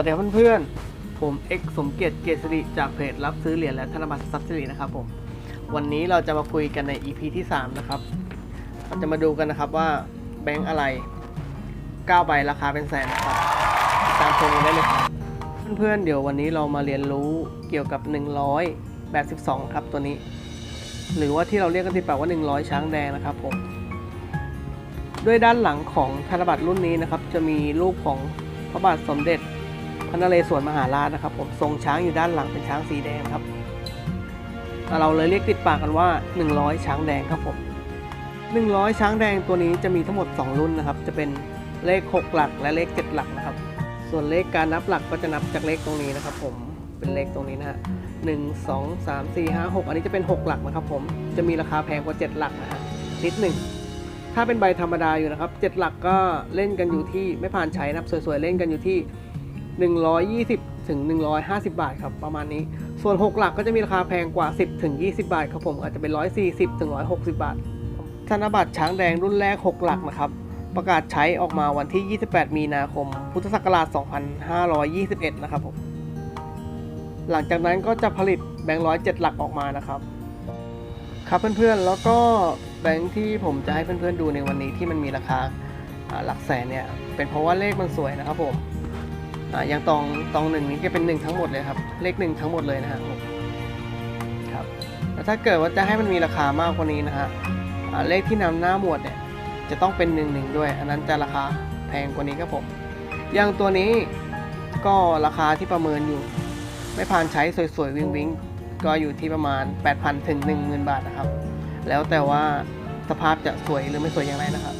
วัสดีเพื่อนๆ ผม เอกสมเกียรติ เกียรติสิริจากเพจรับซื้อเหรียญและธนบัตรทรัพย์สิรินะครับผม วันนี้เราจะมาคุยกันใน EP ที่ 3 นะครับ เราจะมาดูกันนะครับว่าแบงก์อะไร 9 ใบราคาเป็นแสนนะครับ ตามชมกันได้เลยครับ เพื่อนๆ เดี๋ยววันนี้เรามาเรียนรู้เกี่ยวกับ 100 แบบ 12 ครับตัวนี้ หรือว่าที่เราเรียกกันติดปากว่า 100 ช้างแดงนะครับผม ด้วยด้านหลังของธนบัตรรุ่นนี้นะครับ จะมีรูปของพระบาทสมเด็จ พระนเรศวรมหาราชนะครับ ผมทรงช้างอยู่ด้านหลังเป็นช้างสีแดงครับ เราเลยเรียกติดปากกันว่า 100 ช้างแดงครับผม 100 ช้างแดงตัวนี้จะมีทั้งหมด 2 รุ่นนะครับ จะเป็นเลข 6 หลักและเลข 7 หลักนะครับ ส่วนเลขการนับหลักก็จะนับจากเลขตรงนี้นะครับ ผมเป็นเลขตรงนี้นะฮะหนึ่งสองสามสี่ห้าหกอันนี้จะเป็น 6 หลักนะครับ ผมจะมีราคาแพงกว่า 7 หลักนะฮะนิดหนึ่งถ้าเป็นใบธรรมดาอยู่นะครับ 7 หลักก็เล่นกันอยู่ที่ไม่ผ่านใช้นะครับสวยๆเล่นกันอยู่ที่ 120ถึง150 บาทครับประมาณนี้ ส่วน 6 หลักก็จะมีราคาแพงกว่า 10ถึง20 บาทครับผมอาจจะเป็น 140ถึง160 บาท ธนบัตรช้างแดงรุ่นแรก 6 หลักนะครับประกาศใช้ออกมาวันที่ 28 มีนาคม พุทธศักราช 2521 นะครับผม หลังจากนั้นก็จะผลิตแบงค์ร้อยเจ็ดหลักออกมานะครับ ครับเพื่อนๆ แล้วก็แบงค์ที่ผมจะให้เพื่อนๆดูในวันนี้ที่มันมีราคาอ่าหลักแสนเนี่ย เป็นเพราะว่าเลขมันสวยนะครับผม อย่างตองตองหนึ่งนี้จะเป็นหนึ่งทั้งหมดเลยครับ เลขหนึ่งทั้งหมดเลยนะครับผมครับแล้วถ้าเกิดว่าจะให้มันมีราคามากกว่านี้นะฮะเลขที่นำหน้าหมวดเนี่ยจะต้องเป็นหนึ่งหนึ่งด้วย อันนั้นจะราคาแพงกว่านี้ครับผมอย่างตัวนี้ก็ราคาที่ประเมินอยู่ ไม่ผ่านใช้สวยๆ วิงวิงก็อยู่ที่ประมาณ 8,000ถึง10,000 บาทนะครับ แล้วแต่ว่าสภาพจะสวยหรือไม่สวยอย่างไรนะครับ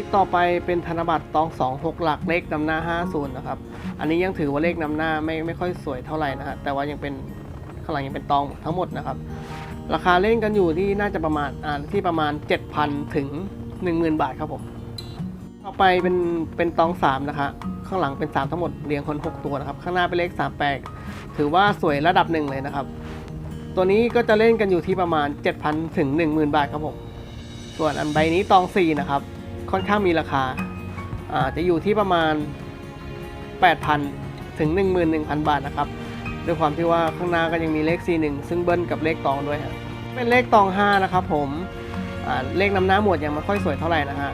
ที่ต่อไปเป็นธนบัตรตอง2 6หกหลักเลขนำหน้า50นะครับ อันนี้ยังถือว่าเลขนำหน้าไม่ไม่ค่อยสวยเท่าไหร่นะฮะ แต่ว่ายังเป็นข้างหลังยังเป็นตองทั้งหมดนะครับ ราคาเล่นกันอยู่ที่น่าจะประมาณอ่าที่ประมาณ 7,000 ถึง 10,000 บาทครับผม ต่อไปเป็นเป็นตอง3นะคะข้างหลังเป็น 3 ทั้งหมดเรียงคน 6 ตัวนะครับ ข้างหน้าเป็นเลข3แปลกถือว่าสวยระดับหนึ่งเลยนะครับ ตัวนี้ก็จะเล่นกันอยู่ที่ประมาณ 7,000 ถึง 10,000 บาทครับผม ส่วนอันใบนี้ตอง4นะครับ ค่อนข้างมีราคาอาจะอยู่ที่ประมาณ 8,000 ถึง 11,000 บาทนะครับ ด้วยความที่ว่าข้างหน้าก็ยังมีเลข41ซึ่งเบิ้ลกับเลขตองด้วยฮะเป็นเลขตอง 5 นะครับผมเลขนำหน้าหมวดยังไม่ค่อยสวยเท่าไหร่นะฮะ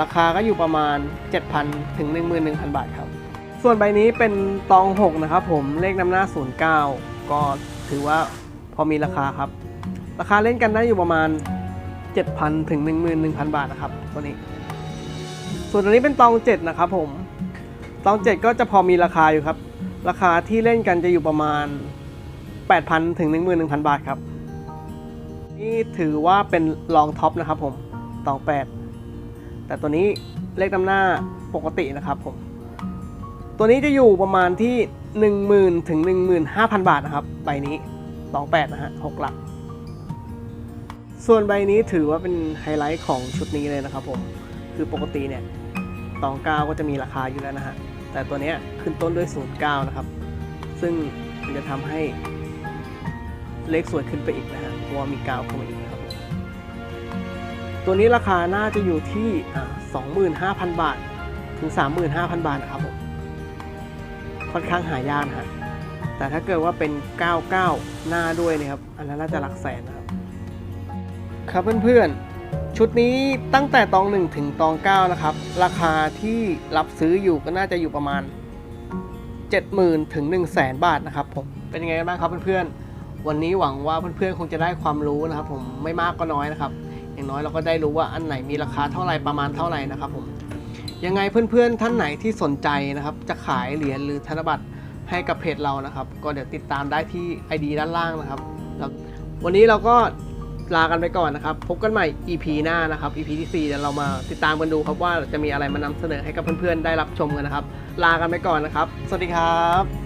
ราคาก็อยู่ประมาณ 7,000 ถึง 11,000 บาทครับ ส่วนใบนี้เป็นตอง 6 นะครับผม เลขนำหน้า 09 ก็ถือว่าพอมีราคาครับ ราคาเล่นกันได้อยู่ประมาณ 7,000 ถึง 11,000 บาทนะครับตัวนี้ ส่วนตัวนี้เป็นตอง 7 นะครับผม ตอง 7 ก็จะพอมีราคาอยู่ครับ ราคาที่เล่นกันจะอยู่ประมาณ 8,000 ถึง 11,000 บาทครับ นี่ถือว่าเป็นรองท็อปนะครับผม ตอง 8 แต่ตัวนี้เลขนำหน้าปกตินะครับผม ตัวนี้จะอยู่ประมาณที่ 10,000 ถึง 15,000 บาทนะครับ ใบนี้ ตอง 8 นะฮะ 6 หลัก ส่วนใบนี้ถือว่าเป็นไฮไลท์ของชุดนี้เลยนะครับผม คือปกติเนี่ยตอง9ก็จะมีราคาอยู่แล้วนะฮะ แต่ตัวนี้ขึ้นต้นด้วย09นะครับ ซึ่งมันจะทำให้เลขสวยขึ้นไปอีกนะฮะ เพราะว่ามีกาวเข้ามาอีกนะครับผม ตัวนี้ราคาน่าจะอยู่ที่อ่า25,000บาท ถึง35,000บาทนะครับผม ค่อนข้างหายากฮะ แต่ถ้าเกิดว่าเป็น 99 หน้าด้วยนะครับ อันนั้นน่าจะหลักแสนนะครับ ครับเพื่อนๆ ชุดนี้ตั้งแต่ตอง 1 ถึงตอง 9 นะครับ ราคาที่รับซื้ออยู่ก็น่าจะอยู่ประมาณ 70,000 ถึง 1 0 0 0 0แบาทนะครับผม เป็นยังไงบ้างครับเพื่อนๆ วันนี้หวังว่าเพื่อนๆ คงจะได้ความรู้นะครับผม ไม่มากก็น้อยนะครับ อย่างน้อยเราก็ได้รู้ว่าอันไหนมีราคาเท่าไหร่ประมาณเท่าไหร่นะครับผม ยังไงเพื่อนๆ ท่านไหนที่สนใจนะครับ จะขายเหรียญหรือธนบัตรให้กับเพจเรานะครับ ก็เดี๋ยวติดตามได้ที่ ID ด้านล่างนะครับแล้ววันนี้เราก็ ลากันไปก่อนนะครับ พบกันใหม่ EP หน้านะครับ EP ที่ 4 เดี๋ยวเรามาติดตามกันดูครับว่าจะมีอะไรมานำเสนอให้กับเพื่อนๆได้รับชมกันนะครับ ลากันไปก่อนนะครับ สวัสดีครับ